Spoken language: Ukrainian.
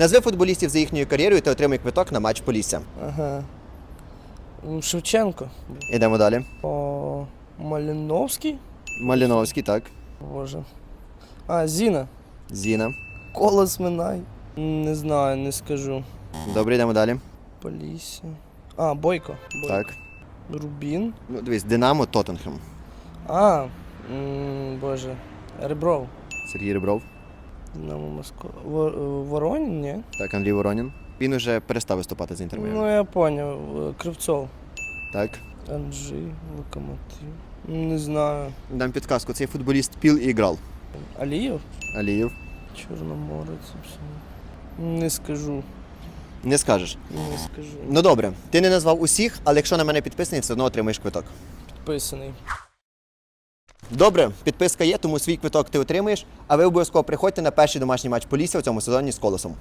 Назви футболістів за їхньою кар'єрою та отримай квиток на матч Полісся. Ага. Шевченко. Ідемо далі. О, Маліновський. Маліновський, так. Боже. А, Зіна. Зіна. Колос Минай. Не знаю, не скажу. Добре, йдемо далі. Полісся. А, Бойко. Бойко. Так. Рубін. Ну, дивись, Динамо, Тоттенхем. А, м, Боже. Ребров. Сергій Ребров. Динамо Москва. Вор, Воронін, ні? Так, Андрій Воронін. Він уже перестав виступати за інтер Міамі. Ну, я поняв. Е, Кривцов. Так. Анджи, Локомотив. Не знаю. Дам підказку. Цей футболіст піл і грав. Алієв? Алієв. Чорноморець. Не скажу. Не скажеш. Не скажу. Ну добре, ти не назвав усіх, але якщо на мене підписаний, все одно отримаєш квиток. Підписаний. Добре, підписка є, тому свій квиток ти отримаєш, а ви обов'язково приходьте на перший домашній матч Полісся у цьому сезоні з колосом.